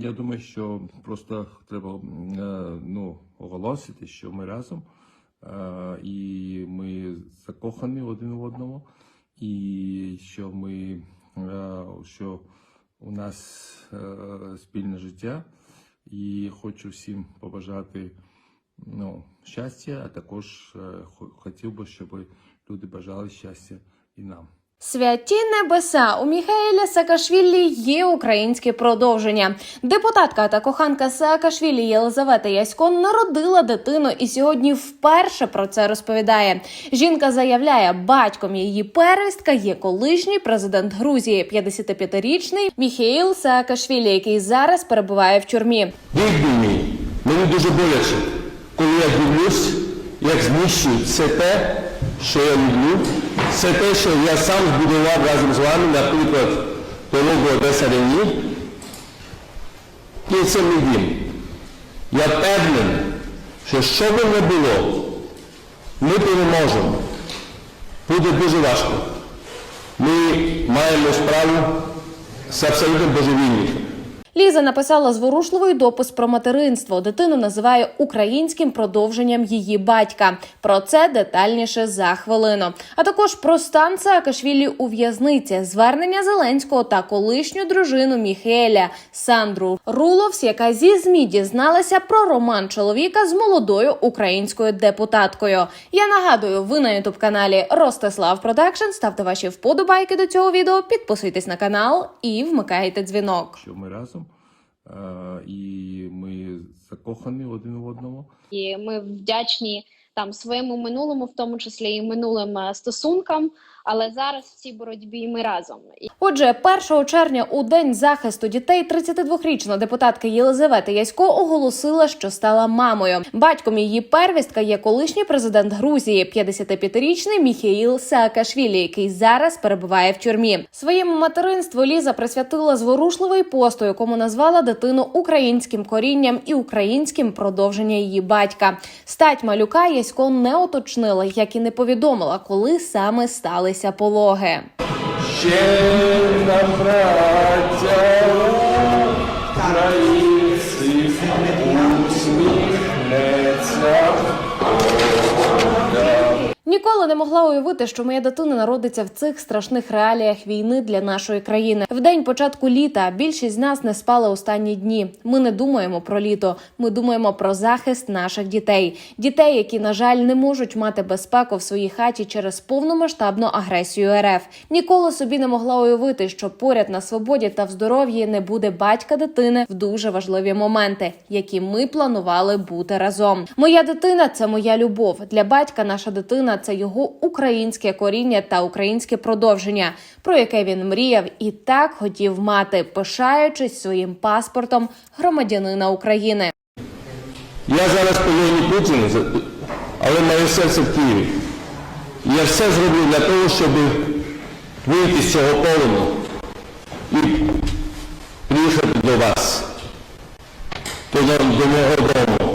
Я думаю, що просто треба е, ну, оголосити, що ми разом е, і ми закохані один в одному, і що ми е, що у нас спільне життя. І хочу всім побажати ну, щастя, а також хотів би, щоб люди бажали щастя і нам. Святі небеса у Міхаеля Саакашвілі є українське продовження. Депутатка та коханка Саакашвілі Єлизавета Ясько народила дитину і сьогодні вперше про це розповідає. Жінка заявляє, батьком її первістка є колишній президент Грузії, 55-річний Міхаїл Саакашвілі, який зараз перебуває в тюрмі. Мій, мені дуже боляче, коли я дивлюсь, як знищують все те, що я люблю, все те, що я сам збудував разом з вами, наприклад, дорогу Одеса Рені. І це мій дім. Я певний, що що би не було, ми переможемо. Буде дуже важко. Ми маємо справу з абсолютно божевільником. Ліза написала зворушливий допис про материнство. Дитину називає українським продовженням її батька. Про це детальніше за хвилину. А також про стан Саакашвілі у в'язниці, звернення Зеленського та колишню дружину Міхеля Сандру Руловс, яка зі змі дізналася про роман чоловіка з молодою українською депутаткою. Я нагадую, ви на ютуб каналі Ростислав Продакшн. Ставте ваші вподобайки до цього відео, підписуйтесь на канал і вмикайте дзвінок. Що ми разом і ми закохані один в одному. і ми вдячні там своєму минулому, в тому числі і минулим е, стосункам. Але зараз в цій боротьбі ми разом. Отже, 1 червня у день захисту дітей 32-річна депутатка Єлизавета Ясько оголосила, що стала мамою. Батьком її первістка є колишній президент Грузії, 55-річний Міхаїл Саакашвілі, який зараз перебуває в тюрмі. Своєму материнству Ліза присвятила зворушливий пост, якому назвала дитину українським корінням і українським продовження її батька. Стать малюка Ясько не уточнила, як і не повідомила, коли саме сталися пологи. Ще Ніколи не могла уявити, що моя дитина народиться в цих страшних реаліях війни для нашої країни. В день початку літа більшість з нас не спали останні дні. Ми не думаємо про літо. Ми думаємо про захист наших дітей, дітей, які на жаль не можуть мати безпеку в своїй хаті через повномасштабну агресію РФ. Ніколи собі не могла уявити, що поряд на свободі та в здоров'ї не буде батька дитини в дуже важливі моменти, які ми планували бути разом. Моя дитина це моя любов. Для батька наша дитина це його українське коріння та українське продовження, про яке він мріяв і так хотів мати, пишаючись своїм паспортом громадянина України. Я зараз полоні Путін, за- але моє серце в Києві. Я все зроблю для того, щоб вийти з цього полону і приїхати до вас, до, мого.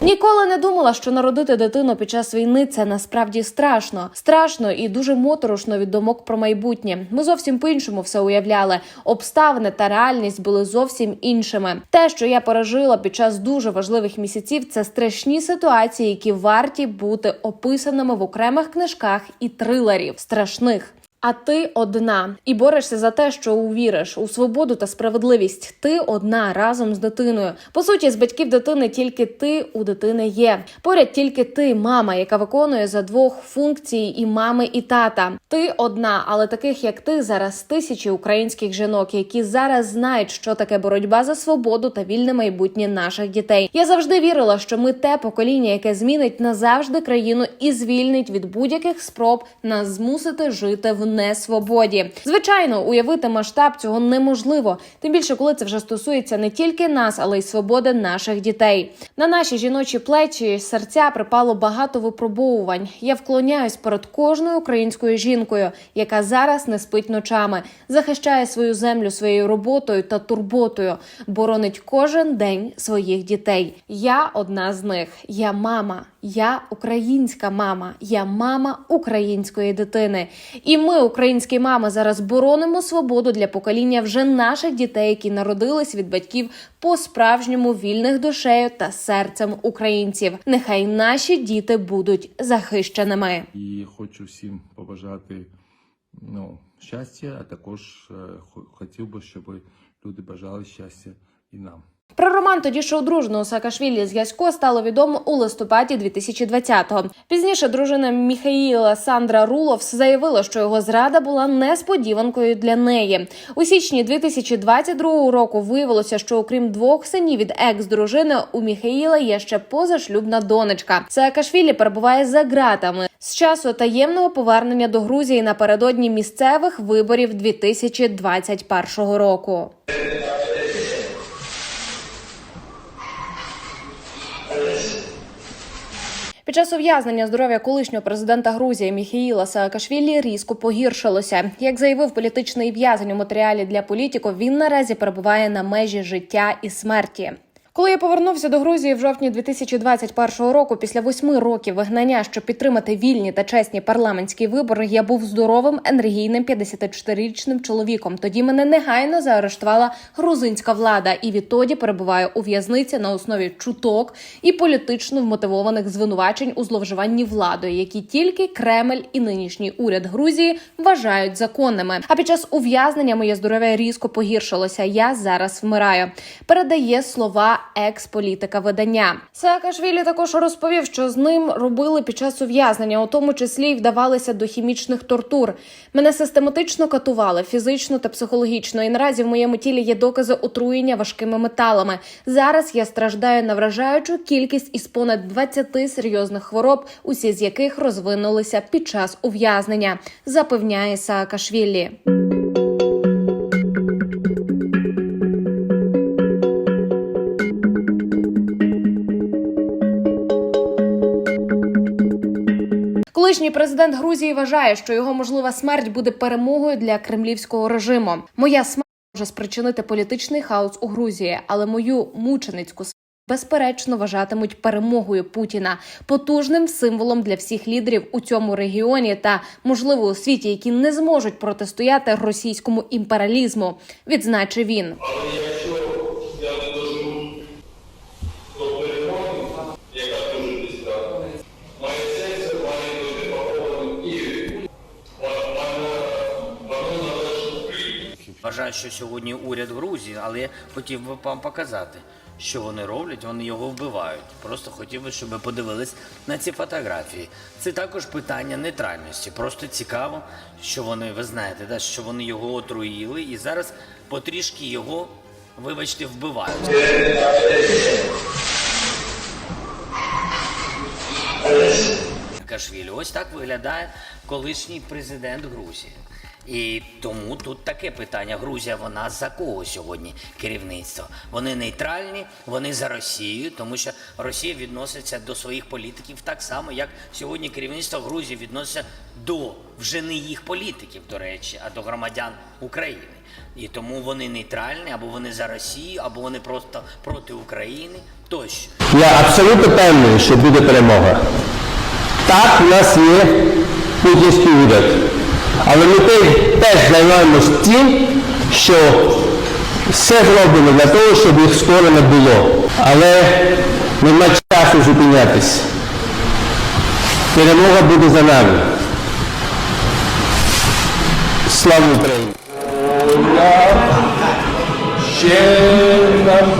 Ніколи не думала, що народити дитину під час війни це насправді страшно. Страшно і дуже моторошно від думок про майбутнє. Ми зовсім по-іншому все уявляли. Обставини та реальність були зовсім іншими. Те, що я пережила під час дуже важливих місяців, це страшні ситуації, які варті бути описаними в окремих книжках і трилерів страшних. А ти одна і борешся за те, що увіриш у свободу та справедливість. Ти одна разом з дитиною. По суті, з батьків дитини тільки ти у дитини є. Поряд тільки ти, мама, яка виконує за двох функцій і мами, і тата. Ти одна, але таких як ти зараз тисячі українських жінок, які зараз знають, що таке боротьба за свободу та вільне майбутнє наших дітей. Я завжди вірила, що ми те покоління, яке змінить назавжди країну і звільнить від будь-яких спроб нас змусити жити в несвободі. Звичайно, уявити масштаб цього неможливо. Тим більше, коли це вже стосується не тільки нас, але й свободи наших дітей. На наші жіночі плечі серця припало багато випробовувань. Я вклоняюсь перед кожною українською жінкою, яка зараз не спить ночами, захищає свою землю своєю роботою та турботою, боронить кожен день своїх дітей. Я одна з них. Я мама. Я українська мама, я мама української дитини. І ми, українські мами, зараз боронимо свободу для покоління вже наших дітей, які народились від батьків по-справжньому вільних душею та серцем українців. Нехай наші діти будуть захищеними. І хочу всім побажати ну, щастя, а також е, хотів би, щоб люди бажали щастя і нам. Про роман тоді ще одруженого Саакашвілі з Ясько стало відомо у листопаді 2020-го. Пізніше дружина Міхаїла Сандра Руловс заявила, що його зрада була несподіванкою для неї. У січні 2022 року виявилося, що окрім двох синів від екс-дружини, у Міхаїла є ще позашлюбна донечка. Саакашвілі перебуває за ґратами з часу таємного повернення до Грузії напередодні місцевих виборів 2021 року. Під час ув'язнення здоров'я колишнього президента Грузії Міхіїла Саакашвілі різко погіршилося. Як заявив політичний в'язень у матеріалі для політиків, він наразі перебуває на межі життя і смерті. Коли я повернувся до Грузії в жовтні 2021 року, після восьми років вигнання, щоб підтримати вільні та чесні парламентські вибори, я був здоровим енергійним 54-річним чоловіком. Тоді мене негайно заарештувала грузинська влада, і відтоді перебуваю у в'язниці на основі чуток і політично вмотивованих звинувачень у зловживанні владою, які тільки Кремль і нинішній уряд Грузії вважають законними. А під час ув'язнення моє здоров'я різко погіршилося. Я зараз вмираю. Передає слова екс-політика видання. Саакашвілі також розповів, що з ним робили під час ув'язнення, у тому числі й вдавалися до хімічних тортур. Мене систематично катували фізично та психологічно. І наразі в моєму тілі є докази отруєння важкими металами. Зараз я страждаю на вражаючу кількість із понад 20 серйозних хвороб, усі з яких розвинулися під час ув'язнення, запевняє Саакашвілі. Колишній президент Грузії вважає, що його можлива смерть буде перемогою для кремлівського режиму. Моя смерть може спричинити політичний хаос у Грузії, але мою мученицьку смерть безперечно вважатимуть перемогою Путіна, потужним символом для всіх лідерів у цьому регіоні та можливо у світі, які не зможуть протистояти російському імперіалізму. Відзначив він. Вважаю, що сьогодні уряд Грузії, але я хотів би вам показати, що вони роблять, вони його вбивають. Просто хотів би, щоб ви подивились на ці фотографії. Це також питання нейтральності. Просто цікаво, що вони, ви знаєте, да, що вони його отруїли і зараз потрішки його, вибачте, вбивають. Саакашвілі. Ось так виглядає колишній президент Грузії. І тому тут таке питання. Грузія, вона за кого сьогодні керівництво? Вони нейтральні, вони за Росію, тому що Росія відноситься до своїх політиків так само, як сьогодні керівництво Грузії відноситься до вже не їх політиків, до речі, а до громадян України. І тому вони нейтральні, або вони за Росію, або вони просто проти України тощо. Я абсолютно певний, що буде перемога. Так, у нас є путінський уряд. Але ми теж займаємось тим, що все зроблено для того, щоб їх скоро не було. Але нема часу зупинятись. Перемога буде за нами. Слава Україні! Ще нам,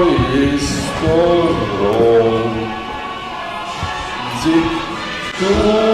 своїй стороні. Душу